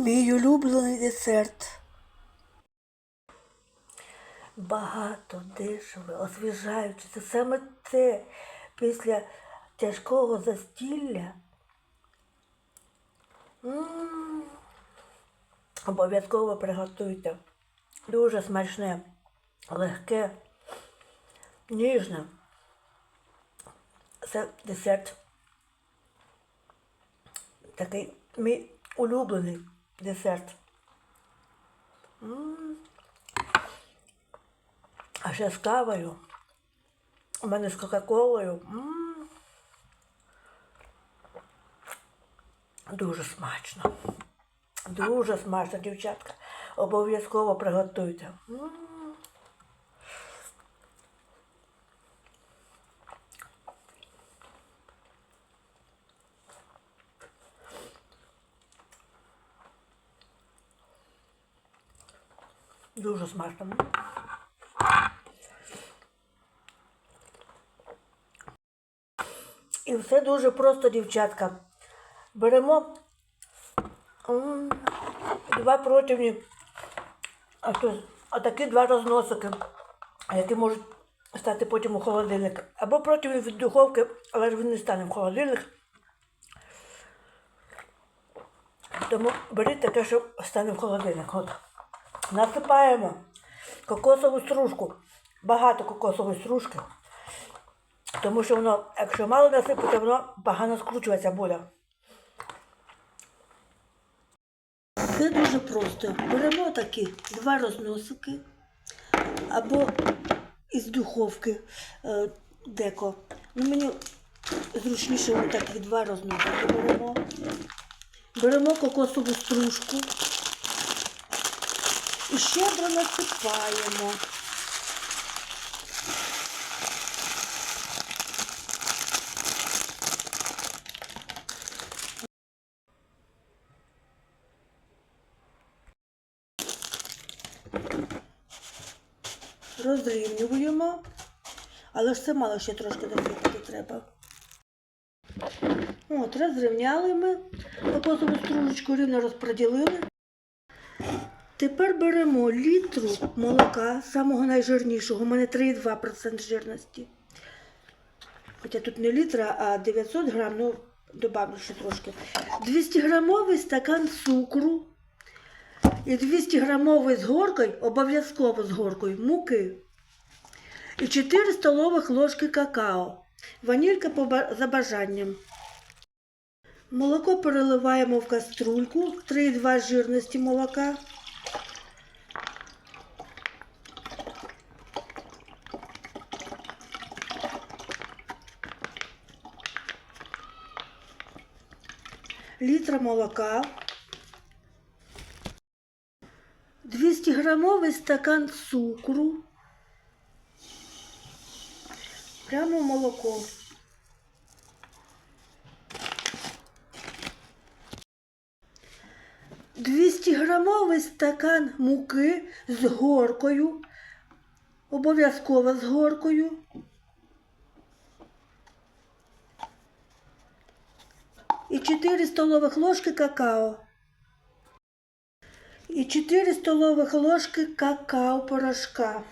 Мій улюблений десерт. Багато, дешево, освіжаюче. Це саме те після тяжкого застілля. Обов'язково приготуйте. Дуже смачне, легке, ніжне. Це десерт. Такий мій улюблений десерт. М. А ще з кавою. У мене з Кока-Колою. Дуже смачно. Дуже смачно, дівчатка. Обов'язково приготуйте. М. Дуже смачно. І все дуже просто, дівчатка. Беремо два противні, а то, а такі два розносики, які можуть стати потім у холодильник. Або противні від духовки, але ж він не стане в холодильник. Тому беріть таке, що стане в холодильник. От. Насипаємо кокосову стружку. Багато кокосової стружки. Тому що воно, якщо мало насипати, воно погано скручуватися буде. Це дуже просто. Беремо такі два розносики або із духовки е, деко. Ну, мені зручніше ось такі два розносики беремо. Беремо кокосову стружку і щедро насипаємо. розрівнюємо, але ж це мало ще трошки досипати треба. От, розрівняли ми кокосову стружечку, рівно розподілили. Тепер беремо літру молока, самого найжирнішого, у мене 3,2% жирності. Хоча тут не літра, а 900 грам, ну, добавлю ще трошки. 200 грамовий стакан цукру і 200 грамовий з горкою, обов'язково з горкою, муки. І 4 столових ложки какао. Ванілька за бажанням. Молоко переливаємо в каструльку, 3,2 жирності молока. Літра молока. 200 грамовий стакан цукру. Прямо молоко. Грамовий стакан муки з горкою. Обов'язково з горкою. 4 столових ложки какао. І 4 столових ложки какао порошка.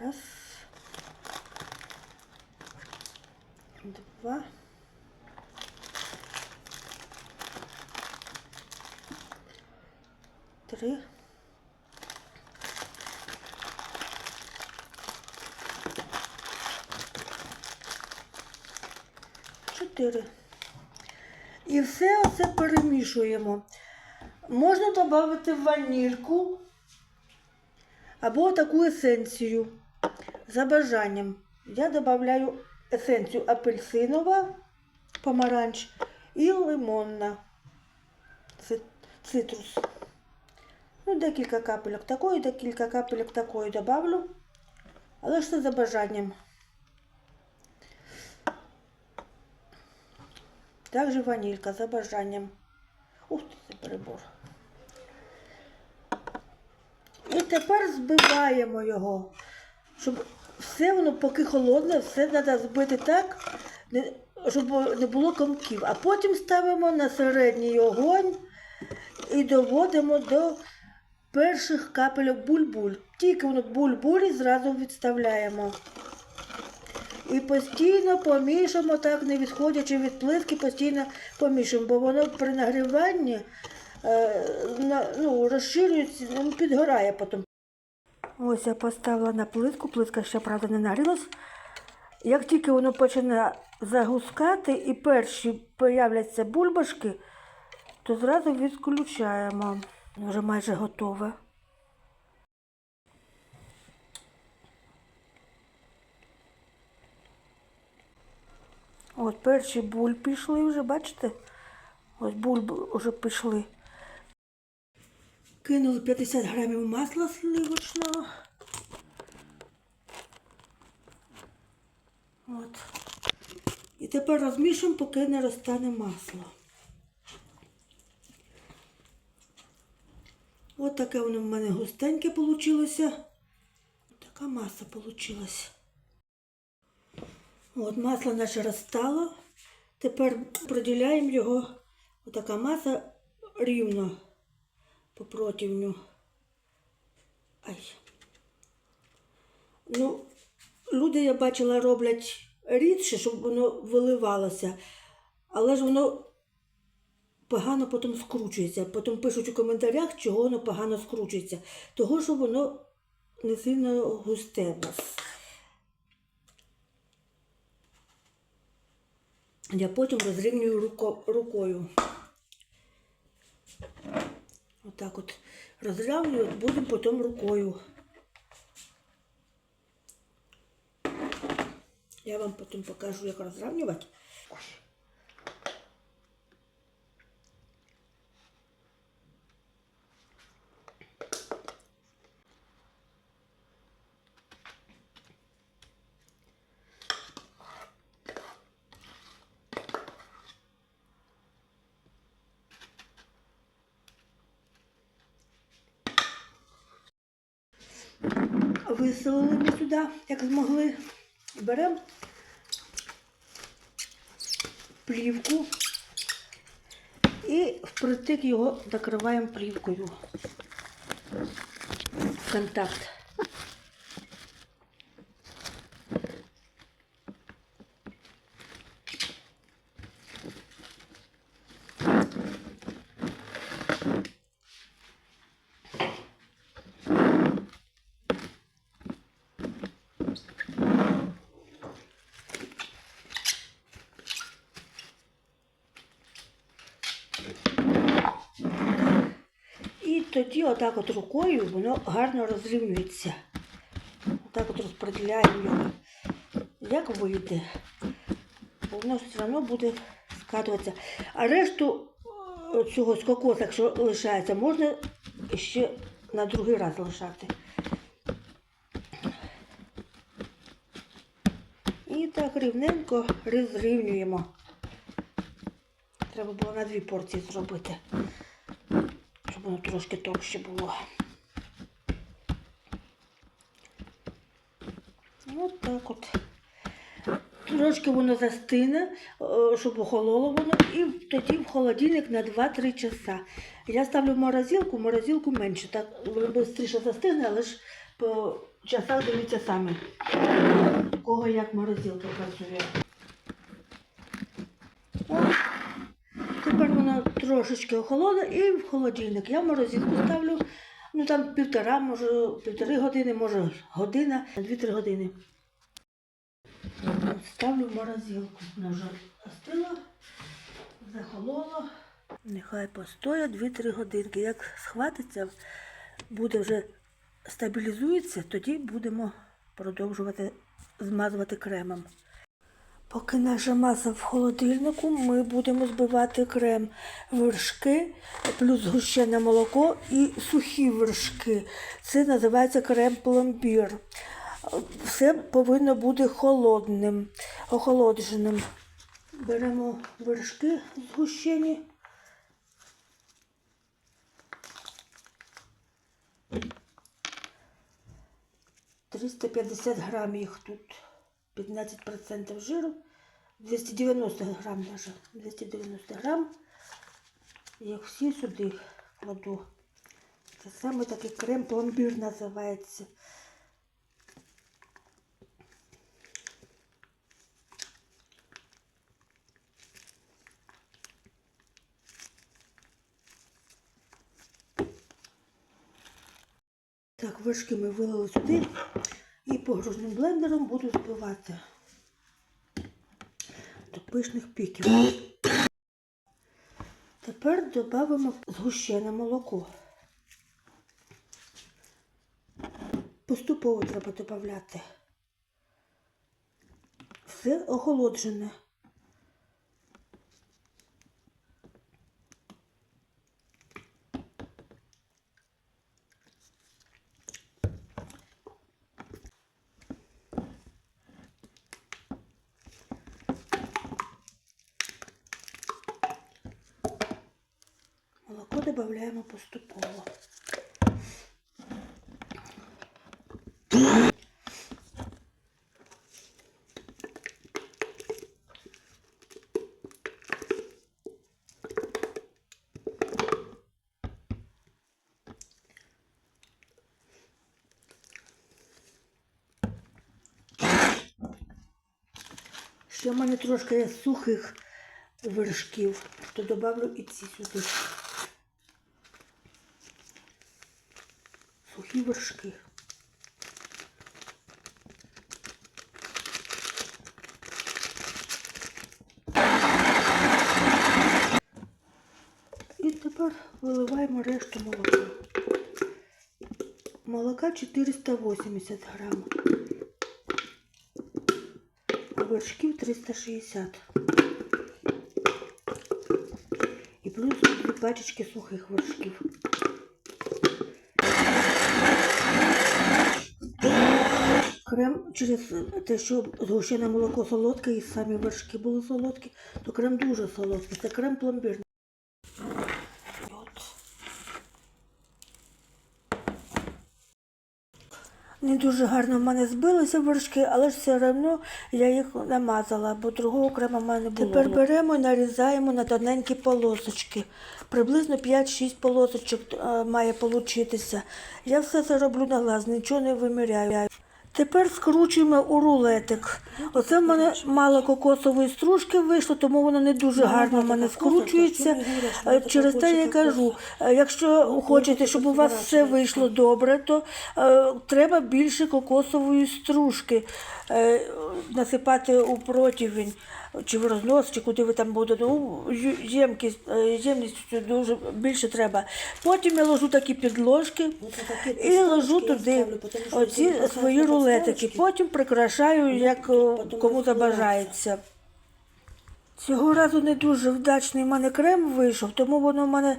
Раз. Два. Три. Чотири. І все це перемішуємо. Можна додати ванільку або таку есенцію за бажанням. Я додаю есенцію апельсинова, помаранч і лимонна, цитрус. Ну, декілька капельок такої, декілька капельок такої добавлю, але ж це за бажанням. Також ванілька за бажанням. Ух це перебор. І тепер збиваємо його, щоб все воно поки холодне, все треба збити так, щоб не було комків. А потім ставимо на середній огонь і доводимо до перших капельок буль-буль. Тільки воно буль-буль зразу відставляємо. І постійно помішуємо, так не відходячи від плитки, постійно помішуємо, бо воно при нагріванні е, ну, розширюється, ну, підгорає потім. Ось я поставила на плитку, плитка ще, правда, не нагрілась. Як тільки воно почне загускати і перші появляться бульбашки, то зразу відключаємо. Вже майже готове. От перші буль пішли вже, бачите? Ось бульби вже пішли. Кинули 50 грамів масла сливочного. От. І тепер розмішуємо, поки не розтане масло. От таке воно в мене густеньке вийшло. Така маса вийшла. От масло наше розстало. Тепер проділяємо його. Отака маса рівно по противню. Ай. Ну, люди, я бачила, роблять рідше, щоб воно виливалося, але ж воно погано потім скручується. Потім пишуть у коментарях, чого воно погано скручується. Того, що воно не сильно густе в нас. Я потім розрівнюю руко, рукою. Отак от розрівнюю, будемо потім рукою. Я вам потім покажу, як розрівнювати. Виселили ми сюди, як змогли. Беремо плівку і впритик його закриваємо плівкою. в Контакт. І тоді отак от рукою воно гарно розрівнюється. Отак от розподіляємо його. Як вийде, воно все одно буде скатуватися. А решту е, цього з кокоса, якщо лишається, можна ще на другий раз лишати. І так рівненько розрівнюємо. Треба було на дві порції зробити щоб воно трошки товще було. От так от. Трошки воно застине, е, щоб охололо воно, і тоді в холодильник на 2-3 часа. Я ставлю в морозилку, в морозилку менше. Так воно швидше застигне, але ж по часах дивіться самі, у кого як морозилка працює. От. Тепер воно трошечки охолоне і в холодильник. Я в морозилку ставлю, ну там півтора, може, півтори години, може година, дві-три години. Ставлю в морозилку. Вже остила, захолола. Нехай постоять 2-3 годинки. Як схватиться, буде вже стабілізується, тоді будемо продовжувати змазувати кремом. Поки наша маса в холодильнику, ми будемо збивати крем вершки, плюс згущене молоко і сухі вершки. Це називається крем пломбір. Все повинно бути холодним, охолодженим. Беремо вершки згущені. Триста п'ятдесят грамів їх тут. 15% жиру, 290 грам даже. 290 грам. Їх всі сюди кладу. Це саме такий крем пломбір називається. Так, вершки ми вилили сюди і погружним блендером буду збивати до пишних піків. Тепер додамо згущене молоко. Поступово треба додати. Все охолоджене. Молоко додаємо поступово. Ще в мене трошки є сухих вершків, то добавлю і ці сюди. Сухі вершки. І тепер виливаємо решту молока. Молока 480 грам. А вершків 360. І плюс дві пачечки сухих вершків. Крем через те, що згущене молоко солодке і самі вершки були солодкі, то крем дуже солодкий. Це крем пломбірний. Не дуже гарно в мене збилися вершки, але ж все одно я їх намазала, бо другого крема в мене було. Тепер беремо і нарізаємо на тоненькі полосочки. Приблизно 5-6 полосочок е, має получитися. Я все це роблю на глаз, нічого не виміряю. Тепер скручуємо у рулетик. Оце в мене мало кокосової стружки вийшло, тому воно не дуже гарно в мене скручується. Е, Через те я кажу, е, якщо хочете, щоб у вас все вийшло добре, то е, треба більше кокосової стружки насипати у противень. Чи в рознос, чи куди ви там будете. Ну, ємкість, ємність дуже більше треба. Потім я ложу такі підложки і ложу туди оці свої рулетики. Потім прикрашаю, як е, кому забажається. Цього разу не дуже вдачний в мене крем вийшов, тому воно в мене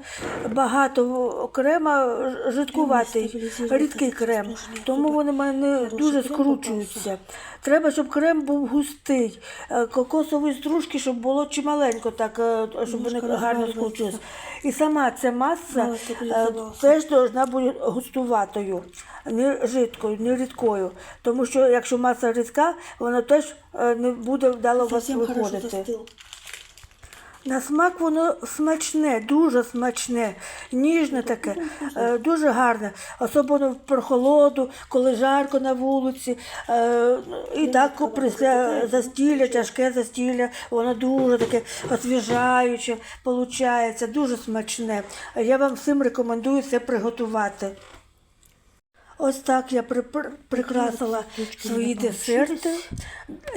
багато крема жидкуватий, рідкий крем. Тому вони в мене не дуже скручуються. Треба, щоб крем був густий, е, кокосової стружки, щоб було чималенько, так, е, щоб вони гарно скручувалися. І сама ця маса е, теж повинна бути густуватою, не жидкою, не рідкою. Тому що якщо маса рідка, вона теж не буде вдало у вас виходити. На смак воно смачне, дуже смачне, ніжне таке, е, дуже гарне. Особливо в прохолоду, коли жарко на вулиці. Е, І так після застілля, тяжке застілля, воно дуже таке освіжаюче, виходить, дуже смачне. Я вам всім рекомендую це приготувати. Ось так я при, при- прикрасила свої десерти.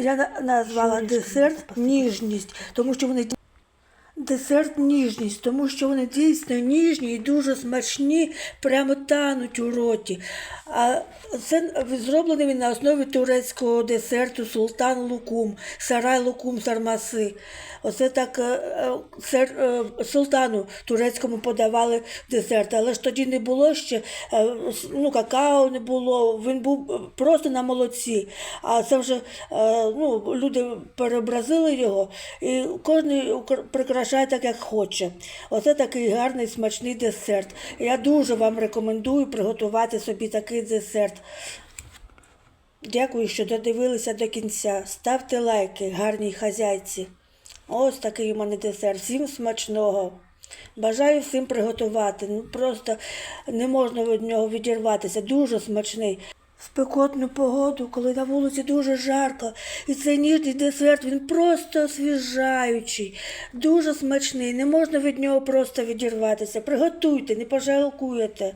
Я назвала десерт ніжність, тому що вони Десерт ніжність, тому що вони дійсно ніжні і дуже смачні, прямо тануть у роті. А це зроблений він на основі турецького десерту Султан Лукум, Сарай Лукум Сармаси. Оце так е, е, сер, е, султану турецькому подавали десерт. Але ж тоді не було ще ну, какао не було, він був просто на молоці. А це вже ну, люди переобразили його, і кожен укр- прикрашає так, як хоче. Оце такий гарний смачний десерт. Я дуже вам рекомендую приготувати собі такий десерт. Дякую, що додивилися до кінця. Ставте лайки гарній хазяйці. Ось такий у мене десерт. Всім смачного. Бажаю всім приготувати. Ну просто не можна від нього відірватися. Дуже смачний. В спекотну погоду, коли на вулиці дуже жарко, і цей ніжний десерт, він просто освіжаючий, дуже смачний. Не можна від нього просто відірватися. Приготуйте, не пожалкуєте.